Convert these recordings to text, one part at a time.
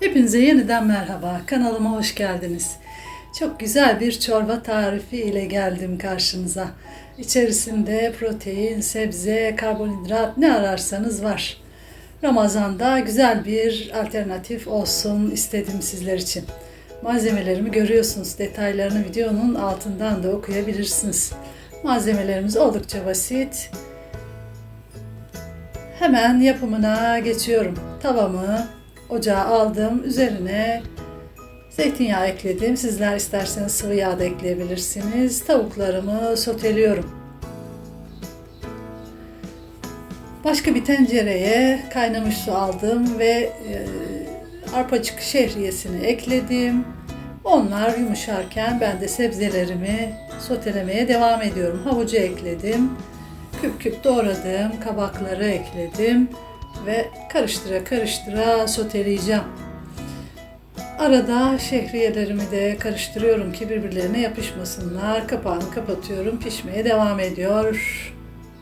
Hepinize yeniden merhaba. Kanalıma hoş geldiniz. Çok güzel bir çorba tarifi ile geldim karşınıza. İçerisinde protein, sebze, karbonhidrat ne ararsanız var. Ramazanda güzel bir alternatif olsun istedim sizler için. Malzemelerimi görüyorsunuz. Detaylarını videonun altından da okuyabilirsiniz. Malzemelerimiz oldukça basit. Hemen yapımına geçiyorum. Tavamı ocağa aldım. Üzerine zeytinyağı ekledim. Sizler isterseniz sıvı yağ da ekleyebilirsiniz. Tavuklarımı soteliyorum. Başka bir tencereye kaynamış su aldım ve e, arpacık şehriyesini ekledim. Onlar yumuşarken ben de sebzelerimi sotelemeye devam ediyorum. Havucu ekledim. Küp küp doğradığım kabakları ekledim ve karıştıra karıştıra soteleyeceğim. Arada şehriyelerimi de karıştırıyorum ki birbirlerine yapışmasınlar. Kapağını kapatıyorum. Pişmeye devam ediyor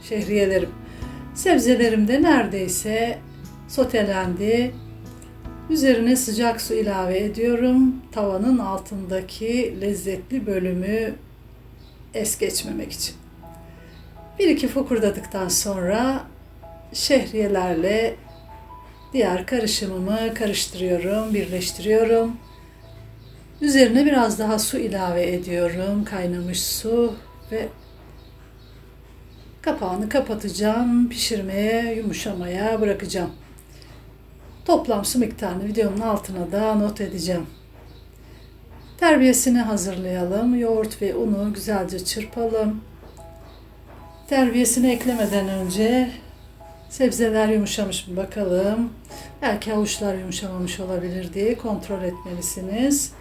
şehriyelerim. Sebzelerim de neredeyse sotelendi. Üzerine sıcak su ilave ediyorum. Tavanın altındaki lezzetli bölümü es geçmemek için. Bir iki fokurdadıktan sonra şehriyelerle diğer karışımımı karıştırıyorum, birleştiriyorum. Üzerine biraz daha su ilave ediyorum, kaynamış su ve kapağını kapatacağım, pişirmeye, yumuşamaya bırakacağım. Toplam su miktarını videonun altına da not edeceğim. Terbiyesini hazırlayalım. Yoğurt ve unu güzelce çırpalım. Terbiyesini eklemeden önce sebzeler yumuşamış mı bakalım. Belki havuçlar yumuşamamış olabilir diye kontrol etmelisiniz.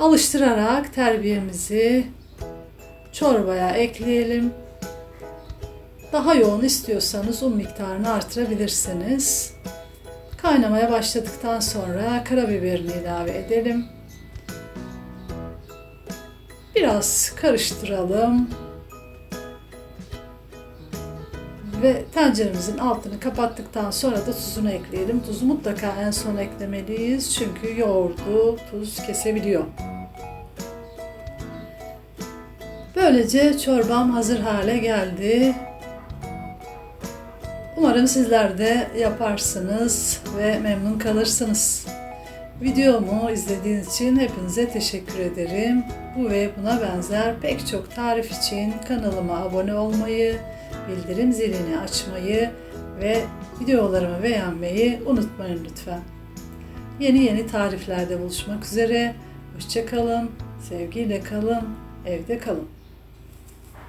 Alıştırarak terbiyemizi çorbaya ekleyelim. Daha yoğun istiyorsanız un miktarını artırabilirsiniz. Kaynamaya başladıktan sonra karabiberini ilave edelim. Biraz karıştıralım. Ve tenceremizin altını kapattıktan sonra da tuzunu ekleyelim. Tuzu mutlaka en son eklemeliyiz çünkü yoğurdu tuz kesebiliyor. Böylece çorbam hazır hale geldi. Umarım sizler de yaparsınız ve memnun kalırsınız. Videomu izlediğiniz için hepinize teşekkür ederim. Bu ve buna benzer pek çok tarif için kanalıma abone olmayı, bildirim zilini açmayı ve videolarımı beğenmeyi unutmayın lütfen. Yeni yeni tariflerde buluşmak üzere. Hoşçakalın, sevgiyle kalın, evde kalın.